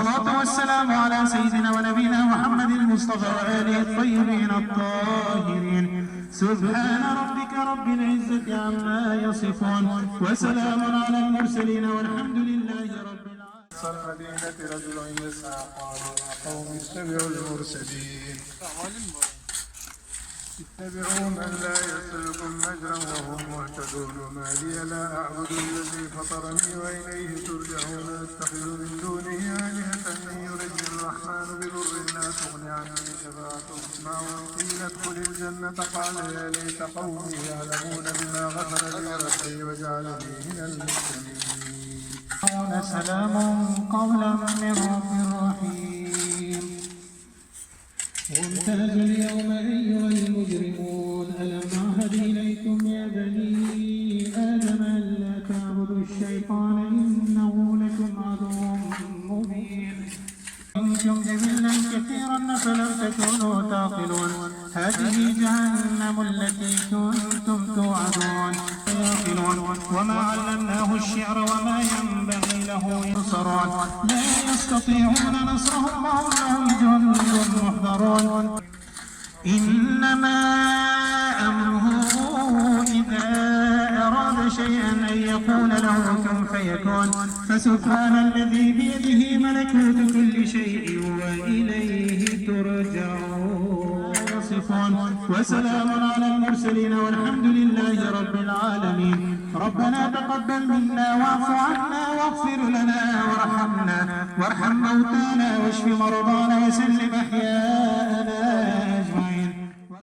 والصلاة والسلام على سيدنا ونبينا محمد المصطفى وآله الطيبين الطاهرين. سبحان ربك رب العزة عما يصفون. وسلام على المرسلين والحمد لله رب العالمين. المدينة رجل يسعى قال قوم اتبعوا المرسلين. اتبعوا من لا يسلكم مجرا وهم مهتدون. وما لي لا أعبد الذي فطرني وإليه ترجعون. قيل ادخل الجنة قال يا ليت قومي يعلمون بما غفر لي ربي وجعلني من المسلمين سلام قولا من رب رحيم. وامتازوا اليوم أيها المجرمون ألم أعهد إليكم يا بني آدم ألا تعبدوا الشيطان إنه لكم عدو مبين. كنتم جبلا كثيرا فلم تكونوا تعقلون هذه جهنم التي كنتم توعدون. يعقلون وما علمناه الشعر وما ينبغي له ينصرون لا يستطيعون نصرهم وهم لهم جند محضرون. إنما أمره إذا أراد شيئا أن يقول له كن فيكون. فسبحان الذي بيده ملكوت كل شيء وإليه ترجعون. وسلام على المرسلين والحمد لله رب العالمين. ربنا تقبل منا واعف عنا واغفر لنا وارحمنا. وارحم موتانا واشف مرضانا وسلم